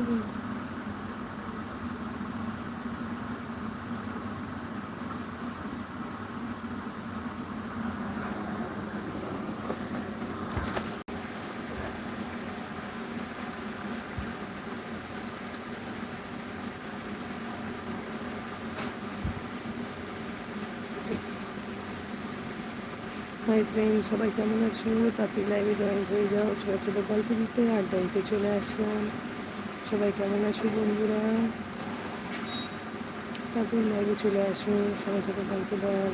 Hi friend, সবাই কেমন আছো তাতে লাইভে জয়েন হয়ে যাও ছোটো ছোটো গল্প দিতে, আড্ডা দিতে চলে আসলাম। সবাই কেমন আছো বন্ধুরা? তারপর লাইভে চলে আসো সবার সাথে গল্প দেওয়া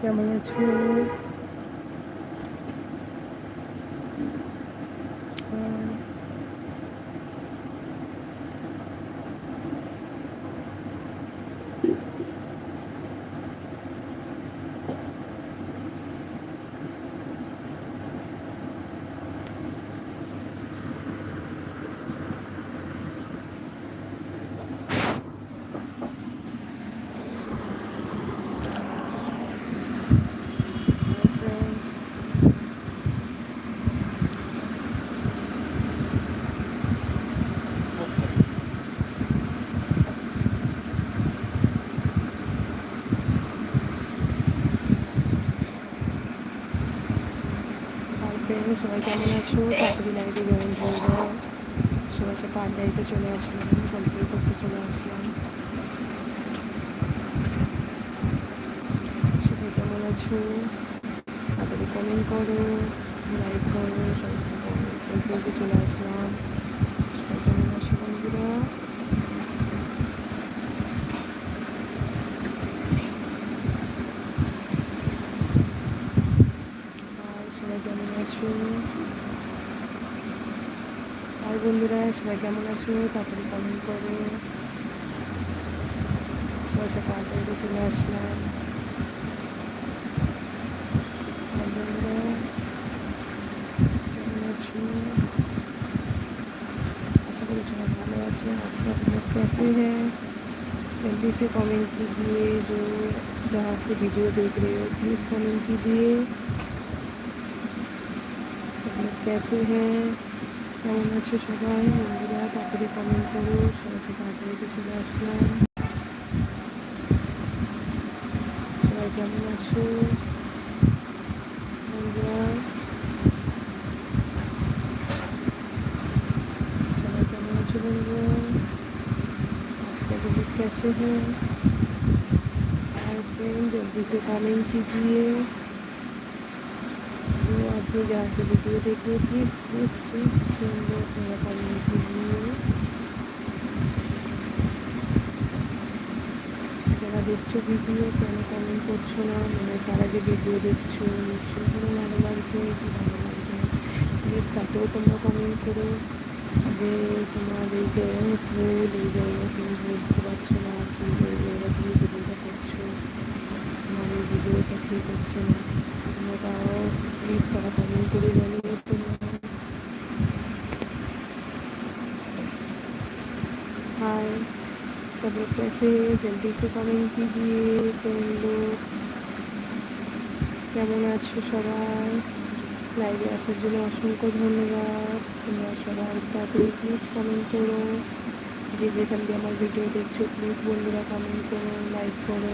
কেমন আছো আহ, হাই ফ্রেন্ড ফ্রেন্ড সবাই কেমন আছো? তাড়াতাড়ি লাইভে জয়েন হয়ে যাও সে পার দিতে চলে আসলাম কন্ট্রোল করতে চলে আসলাম। সবাই কেমন আছো? তাড়াতাড়ি কমেন্ট করো লাইক করো, সবাই কমেন্ট করতে চলে আসলাম। কেমন আছো তাড়াতাড়ি কমেন্ট করো সবার সাথে আড্ডা দিতে চলে আসলাম আর বন্ধুরা কেমন আছো आशा करो सबाई भालो आछो आप सब लोग कैसे हैं जल्दी से कमेंट कीजिए जो जहाँ से वीडियो देख रहे हो प्लीज़ कमेंट कीजिए सब लोग कैसे हैं কেমন আছো সবাই বন্ধুরা তাড়াতাড়ি কমেন্ট করো, সবাইকে তাড়াতাড়ি চলে আসলাম। সবাই কেমন আছো? সবাই কেমন আছো বন্ধুরা? सब कैसे हैं आई फ्रेंड जल्दी से कमेंट कीजिए ভিডিও যা আছে ভিডিও দেখে প্লিজ প্লিজ প্লিজ সুন্দর আপনারা কমিউনিটি নিয়ে যারা দেখছ ভিডিও কেন কমেন্ট করছ না মানে তারা যে ভিডিও দেখছ নিশ্চয়ই কোনো ভালো লাগছে কি ভালো লাগছে প্লিজ তাতেও তোমরা কমেন্ট করো যে তোমার এই জায়গায় ভুল এই জায়গায় তুমি বুঝতে পারছ না কি এই জায়গায় তুমি ভিডিওটা করছ মানে ভিডিওটা ঠিক হচ্ছে না তোমরা তাও প্লিজ তারা কমেন্ট করে জানিয়ে তোমরা हाय सब लोग कैसे हैं जल्दी से कमेंट कीजिए फ्रेंड लोग কেমন আছো সবাই লাইভে আসার জন্য অসংখ্য ধন্যবাদ তোমরা সবাই তাড়াতাড়ি প্লিজ কমেন্ট করো যে যেখান দিয়ে আমার ভিডিও দেখছো প্লিজ বন্ধুরা কমেন্ট করো লাইক করো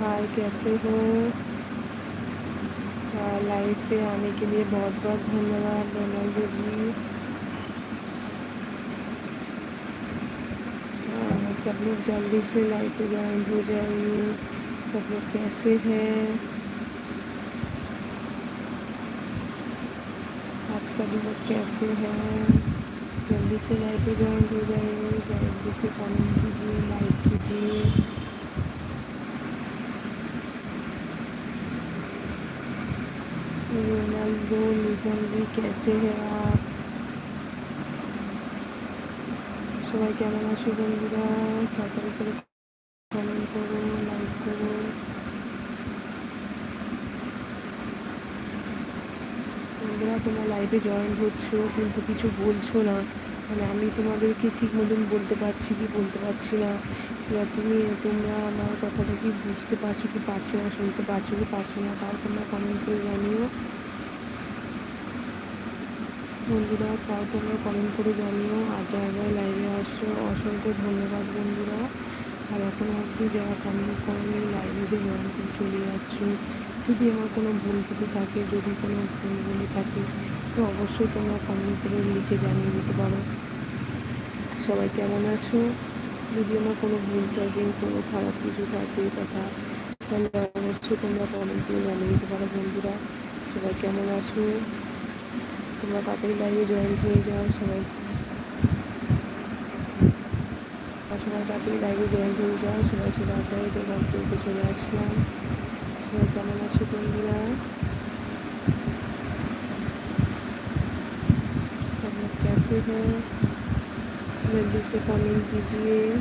हाय, कैसे हो? लाइव पे आने के लिए बहुत बहुत धन्यवाद रोनाल्डो जी। सब लोग जल्दी से लाइव पे ज्वाइन हो जाइए। सब लोग कैसे हैं? आप सभी लोग कैसे हैं? जल्दी से लाइक पे ज्वाइन हो जाइए। जल्दी से कमेंट कीजिए लाइक कीजिए। रोनाल्डो निज़म जी कैसे हैं आप সবাই কেমন আছো বন্ধুরা তাড়াতাড়ি করে কমেন্ট করো লাইক করো বন্ধুরা তোমরা লাইভে জয়েন হচ্ছ কিন্তু কিছু বলছো না মানে আমি তোমাদেরকে ঠিক মতন বলতে পারছি কি বলতে পারছি না এবার তুমি, তোমরা আমার কথাটা কি বুঝতে পারছ, কি পারছ না, শুনতে পারছ, কি পারছ না, তাও তোমরা কমেন্ট করে জানিও। বন্ধুরা, তাও তোমরা কমেন্ট করে জানিও। আর জায়গায় লাইভে আসছো, অসংখ্য ধন্যবাদ বন্ধুরা। আর এখন অবধি যারা কমেন্ট করেনি লাইভে যে জয়েন করে চলে যাচ্ছ, যদি আমার কোনো ভুল ত্রুটি থাকে, যদি কোনো ভুল বলে থাকে, তো অবশ্যই তোমরা কমেন্ট করে লিখে জানিয়ে দিতে পারো। সবাই কেমন আছো? যদি আমার কোনো ভুল থাকে কোনো খারাপ কিছু থাকে কথা তাহলে অবশ্যই তোমরা কমেন্ট করে জানিয়ে দিতে পারো বন্ধুরা সবাই কেমন আছো তোমরা তাড়াতাড়ি লাইভে জয়েন হয়ে যাও সবাই সবাই তাড়াতাড়ি লাইভে জয়েন হয়ে যাও সবাই সে তাড়াতাড়ি দোকান করতে চলে আসলাম সবাই কেমন আছো বন্ধুরা सब लोग कैसे हैं जल्दी से कमेंट कीजिए।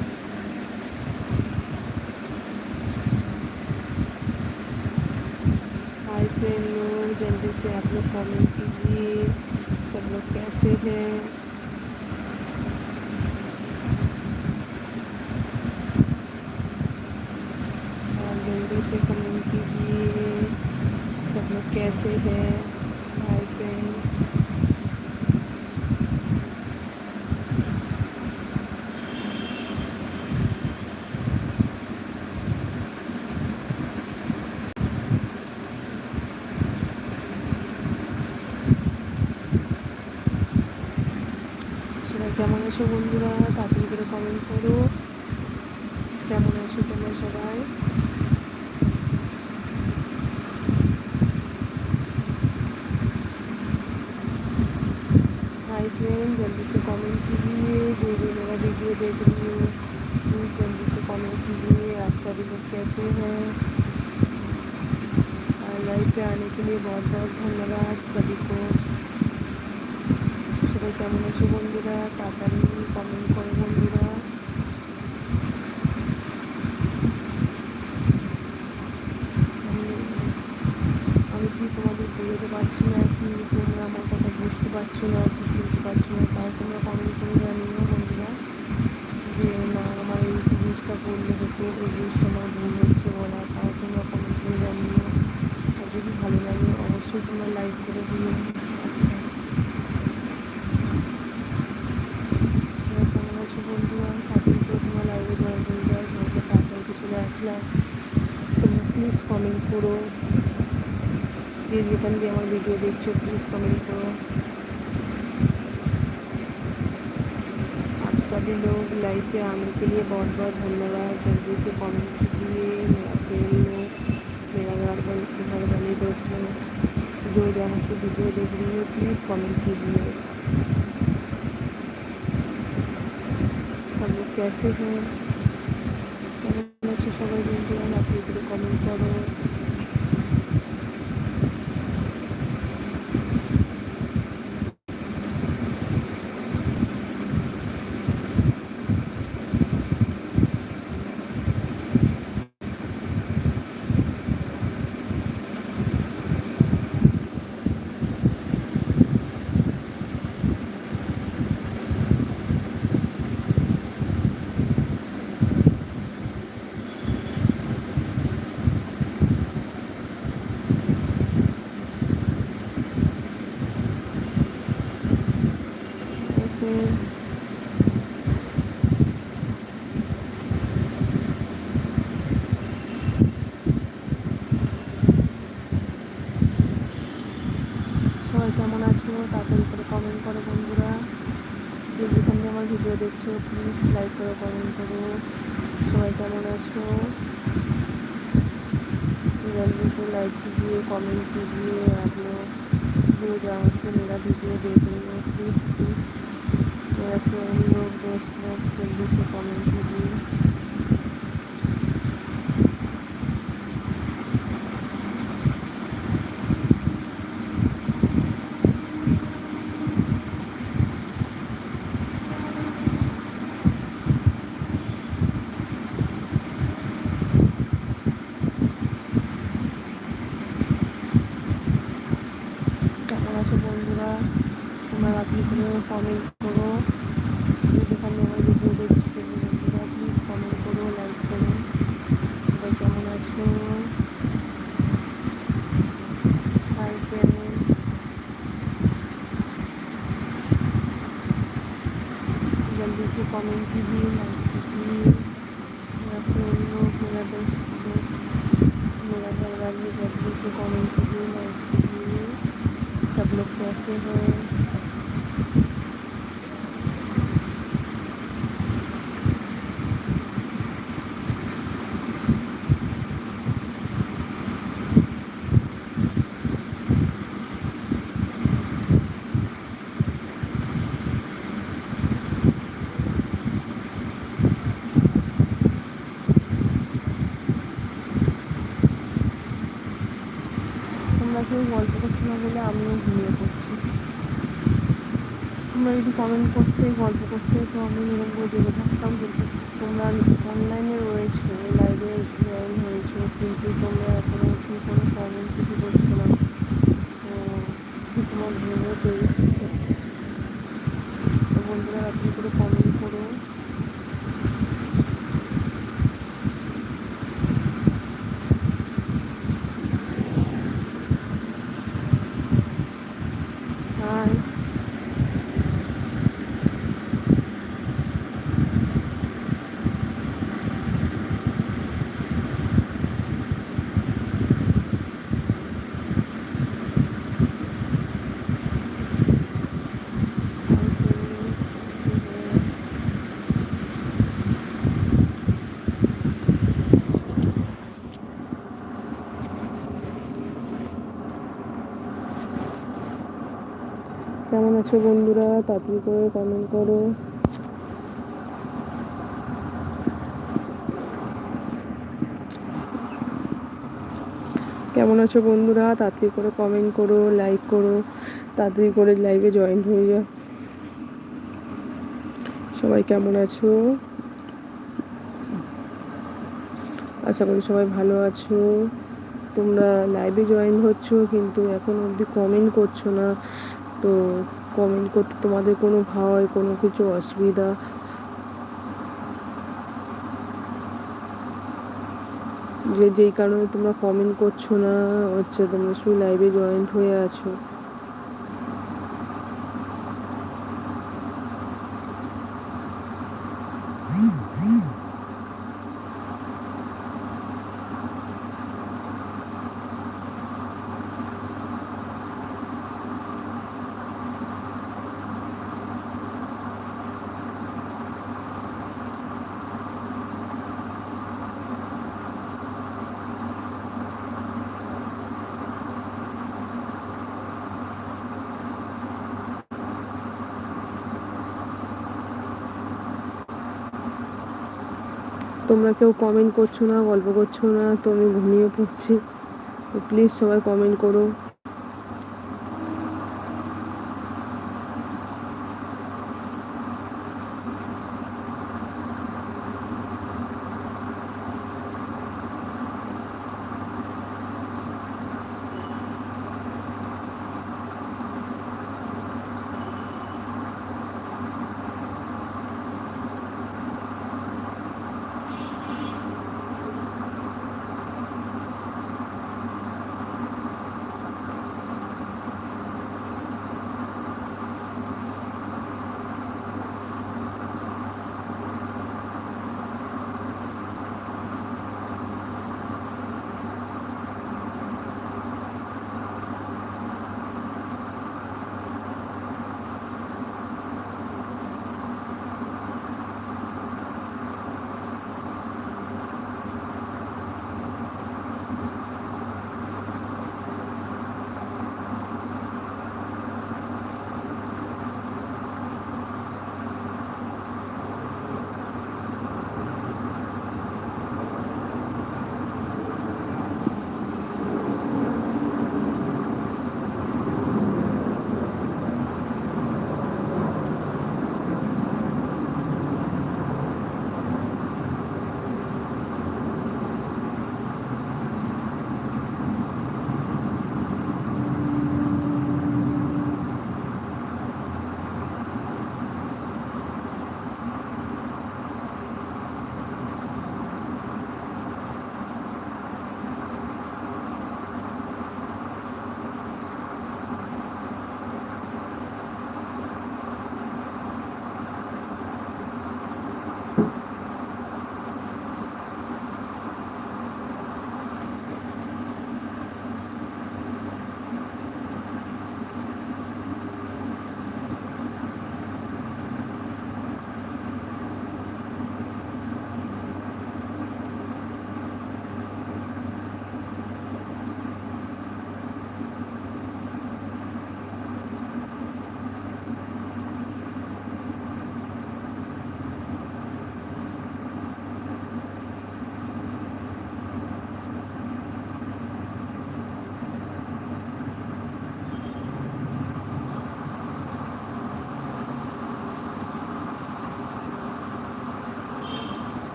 हाय फ्रेंड लोग जल्दी से आप लोग कमेंट कीजिए। सब लोग कैसे हैं? जल्दी से कमेंट कीजिए। सब लोग कैसे हैं? আছো বন্ধুরা তাড়াতাড়ি করে কমেন্ট করো কেমন আছো তোমরা সবাই हाय फ्रेंड जल्दी से कमेंट कीजिए जो जो मेरा वीडियो देख रही हो प्लीज़ जल्दी से कमेंट कीजिए आप सभी लोग कैसे हैं और लाइव पे आने के लिए बहुत बहुत धन्यवाद सभी को সবাই কেমন আছো বন্ধুরা? তাড়াতাড়ি কমেন্ট করো বন্ধুরা। আমি কি তোমাদের বোঝাতে পারছি না? কি তোমরা আমার কথা বুঝতে পারছ না, কি শুনতে পারছ না? তাই তোমরা কমেন্ট করে জানিও বন্ধুরা। যে না, আমার এই জিনিসটা আমার ভুল হচ্ছে বলা, তাও তোমরা কমেন্ট করে জানিও। আর যদি ভালো লাগে, অবশ্যই তোমরা লাইক করে দিও। করো যে যেখান দিয়ে আমার ভিডিও দেখছো प्लीज़ कमेंट करो आप सभी लोग लाइव पे आने के लिए बहुत बहुत धन्यवाद जल्दी से कमेंट कीजिए मेरा फ्रेंड लोग मेरा घर बन घर वाले दोस्त लोग जो जहाँ से वीडियो देख रही हो प्लीज़ कमेंट कीजिए सब लोग कैसे हैं কেমন ভিডিও দেখছ প্লিজ লাইক করো কমেন্ট করো সবাই কেমন আছো जल्दी से लाइक कीजिए कमेंट कीजिए आप लोग जो जहाँ से मेरा वीडियो देख रहे हो प्लीज़ प्लीज़ मेरा फ्रेंड लोग दोस्त लोग जल्दी से कमेंट कीजिए আছো বন্ধুরা, তোমরা রাত্রি করে কমেন্ট করো। যেখানে আমার ভিডিও দেখছ বন্ধুরা প্লিজ কমেন্ট করো লাইক করো। তোমরা কেমন আছো? জলদি সে কমেন্ট দিয়ে লাইক कैसे हैं তোমরা কেউ গল্প করছো না বলে আমিও ঘুমিয়ে পড়ছি তোমরা যদি কমেন্ট করতে, গল্প করতে, তো আমি এরকম জেগে থাকতাম। কিন্তু তোমরা অনলাইনে রয়েছো লাইভে জয়েন হয়েছো, কিন্তু তোমরা এখনও কি কোনো কমেন্ট কিছু করছ না? তো তোমার ঘুমিয়ে তৈরি হচ্ছে তো বন্ধুরা আপনি করে কমেন্ট করো হাই কেমন আছো বন্ধুরা, তাড়াতাড়ি করে কমেন্ট করো। কেমন আছো বন্ধুরা? তাড়াতাড়ি করে কমেন্ট করো লাইক করো, তাড়াতাড়ি করে লাইভে জয়েন হয়ে যাও। সবাই কেমন আছো? আশা করি সবাই ভালো আছো। তোমরা লাইভে জয়েন হচ্ছ, কিন্তু এখন অবধি কমেন্ট করছ না। তো কমেন্ট করতে তোমাদের কোনো ভয়, কোনো কিছু অসুবিধা? যে যেই কারণে তোমরা কমেন্ট করছ না, হচ্ছে তোমরা শুধু লাইভে জয়েন্ট হয়ে আছো। তোমরা কেউ কমেন্ট করছ না, গল্প করছ না, তো আমি ঘুমিয়ে পড়ছি। তো প্লিজ সবাই কমেন্ট করো।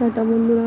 টাটা বন্ধুরা।